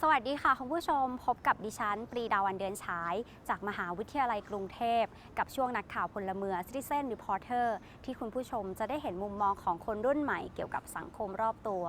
สวัสดีค่ะคุณผู้ชมพบกับดิฉัน ปรีดาวันเดือนฉาย จากมหาวิทยาลัยกรุงเทพ กับช่วงนักข่าวพลเมือง Citizen Reporter ที่คุณผู้ชมจะได้เห็นมุมมองของคนรุ่นใหม่เกี่ยวกับสังคมรอบตัว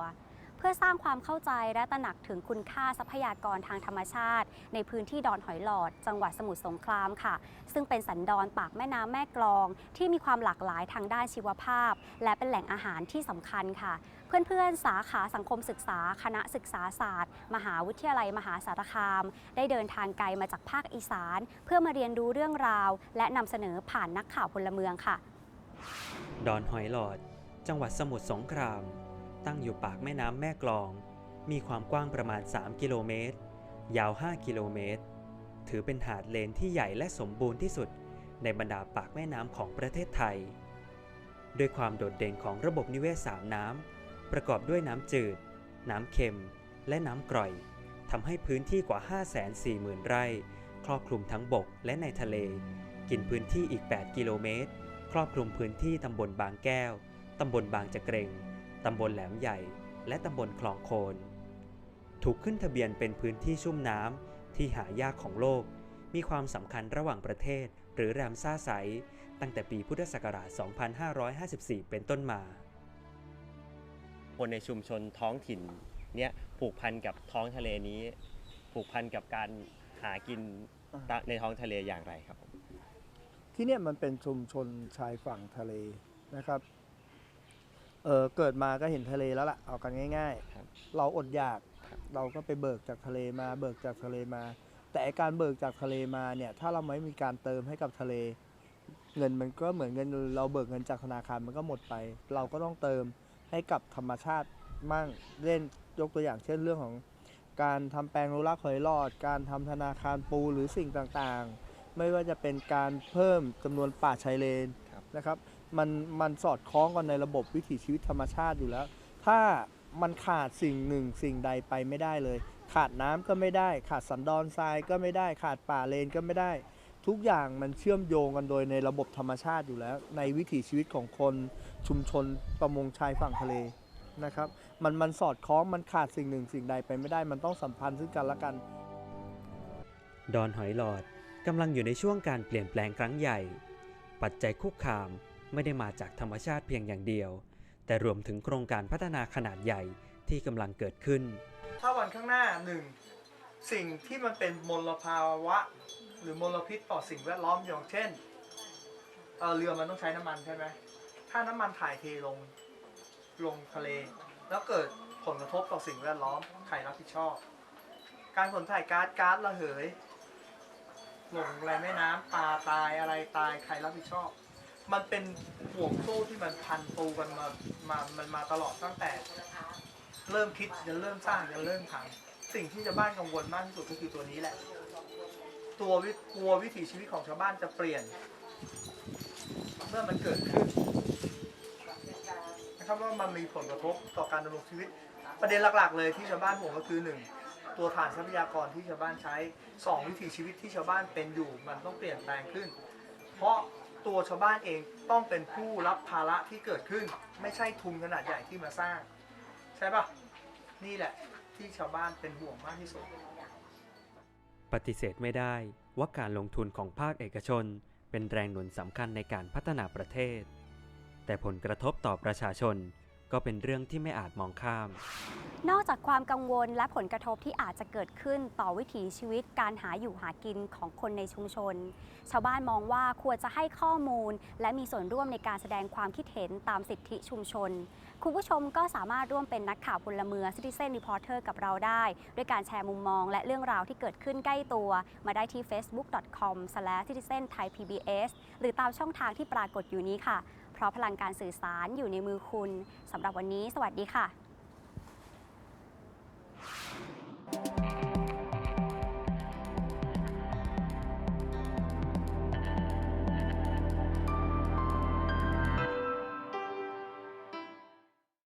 เพื่อสร้างความเข้าใจและตระหนักถึงคุณค่าทรัพยากรทางธรรมชาติ ในพื้นที่ดอนหอยหลอด จังหวัดสมุทรสงครามค่ะ ซึ่งเป็นสันดอนปากแม่น้ำแม่กลอง ที่มีความหลากหลายทางด้านชีวภาพ และเป็นแหล่งอาหารที่สำคัญค่ะ เพื่อนๆ สาขาสังคมศึกษา คณะศึกษาศาสตร์ มหาวิทยาลัยมหาสารคาม ได้เดินทางไกลมาจากภาคอีสาน เพื่อมาเรียนรู้เรื่องราว และนำเสนอผ่านนักข่าวพลเมืองค่ะ ดอนหอยหลอด จังหวัดสมุทรสงคราม ตั้งอยู่ปากแม่น้ำแม่กลอง มีความกว้างประมาณ 3 กิโลเมตร ยาว 5 กิโลเมตร ถือเป็นหาดเลนที่ใหญ่และสมบูรณ์ที่สุดในบรรดาปากแม่น้ำของประเทศไทย ด้วยความโดดเด่นของระบบนิเวศสามน้ำ ประกอบด้วยน้ำจืด น้ำเค็ม และน้ำกร่อยทำให้พื้นที่กว่า 540,000 ไร่ ครอบคลุมทั้งบกและในทะเล กินพื้นที่อีก 8 กิโลเมตร ครอบคลุมพื้นที่ตำบลบางแก้ว ตำบลบางจะเกรง ตำบลแหลมใหญ่ และตำบลคลองโคน ถูกขึ้นทะเบียนเป็นพื้นที่ชุ่มน้ำที่หายากของโลก มีความสำคัญระหว่างประเทศ หรือแรมซ่าไซต์ตั้งแต่ปีพุทธศักราช 2554 เป็นต้นมา คนในชุมชนท้องถิ่นเนี่ยผูกพันกับท้องทะเลนี้ ผูกพันกับการหากินตะในท้องทะเลอย่างไรครับผมที่เนี่ยมันเป็นชุมชนชายฝั่งทะเลนะครับ เออเกิดมาก็เห็นทะเลแล้วล่ะเอากันง่าย ครับ ๆ เราอดอยากครับเราก็ไปเบิกจากทะเลมา เบิกจากทะเลมา แต่ไอ้การเบิกจากทะเลมาเนี่ย ถ้าเราไม่มีการเติมให้กับทะเล เงินมันก็เหมือนเงินเราเบิกเงินจากธนาคารมันก็หมดไป เราก็ต้องเติมให้กับธรรมชาติมั่งเล่นยกตัวอย่างเช่นเรื่องของ การทำแปลงอนุรักษ์หอยหลอด การทำธนาคารปูหรือสิ่งต่างๆ ไม่ว่าจะเป็นการเพิ่มจำนวนป่าชายเลนครับ นะครับ มันมันสอดคล้องกันในระบบวิถีชีวิตธรรมชาติอยู่แล้ว ถ้ามันขาดสิ่งหนึ่งสิ่งใดไปไม่ได้เลย ขาดน้ำก็ไม่ได้ ขาดสันดอนทรายก็ไม่ได้ ขาดป่าเลนก็ไม่ได้ ทุกอย่างมันเชื่อมโยงกันโดยในระบบธรรมชาติอยู่แล้ว ในวิถีชีวิตของคนชุมชนประมงชายฝั่งทะเลนะครับมันมันสอดคล้องมันขาดสิ่งหนึ่งสิ่งใดไปไม่ได้ มันต้องสัมพันธ์ซึ่งกันและกัน ดอนหอยหลอดกำลังอยู่ในช่วงการเปลี่ยนแปลงครั้งใหญ่ ปัจจัยคุกคาม ไม่ได้มาจากธรรมชาติเพียงอย่างเดียว แต่รวมถึงโครงการพัฒนาขนาดใหญ่ที่กำลังเกิดขึ้น ถ้าวันข้างหน้าหนึ่งสิ่งที่มันเป็นมลภาวะ หรือมลพิษต่อสิ่งแวดล้อมอย่างเช่นเเรือมันต้องใช้น้ำมันใช่ไหมถ้าน้ำมันถ่ายเทลงลงทะเล แล้วเกิดผลกระทบต่อสิ่งแวดล้อมใครรับผิดชอบ การขนถ่ายก๊าซก๊าซระเหยหลงแรแม่น้ำปลาตายอะไรตายใครรับผิดชอบ มันเป็นห่วงโซ่ที่มันพันปูกันมามามันมาตลอดตั้งแต่ เริ่มคิดจะเริ่มสร้างจะเริ่มทำสิ่งที่ชาวบ้านกังวลมากที่สุดก็คือตัวนี้แหละ ตัววิกลัววิถีชีวิตของชาวบ้านจะเปลี่ยน เมื่อมันเกิดขึ้นนะครับว่ามันมีผลกระทบต่อการดำรงชีวิต ประเด็นหลัก ๆ เลยที่ชาวบ้านห่วงก็คือหนึ่งตัวฐานทรัพยากรที่ชาวบ้านใช้สองวิถีชีวิตที่ชาวบ้านเป็นอยู่ มันต้องเปลี่ยนแปลงขึ้น เพราะ ตัวชาวบ้านเองต้องเป็นผู้รับภาระที่เกิดขึ้น ไม่ใช่ทุนขนาดใหญ่ที่มาสร้าง ใช่ปะนี่แหละที่ชาวบ้านเป็นห่วงมากที่สุด ปฏิเสธไม่ได้ว่าการลงทุนของภาคเอกชน เป็นแรงหนุนสำคัญในการพัฒนาประเทศ แต่ผลกระทบต่อประชาชนก็เป็นเรื่องที่ไม่อาจมองข้าม นอกจากความกังวลและผลกระทบที่อาจจะเกิดขึ้นต่อวิถีชีวิตการหาอยู่หากินของคนในชุมชน ชาวบ้านมองว่าควรจะให้ข้อมูล และมีส่วนร่วมในการแสดงความคิดเห็นตามสิทธิชุมชน คุณผู้ชมก็สามารถร่วมเป็นนักข่าวพลเมือง Citizen Reporter กับเราได้ ด้วยการแชร์มุมมอง และเรื่องราวที่เกิดขึ้นใกล้ตัว มาได้ที่ facebook.com/citizenthai.pbs หรือตามช่องทางที่ปรากฏอยู่นี้ค่ะ เพราะพลังการสื่อสารอยู่ในมือคุณสำหรับวันนี้ สวัสดีค่ะ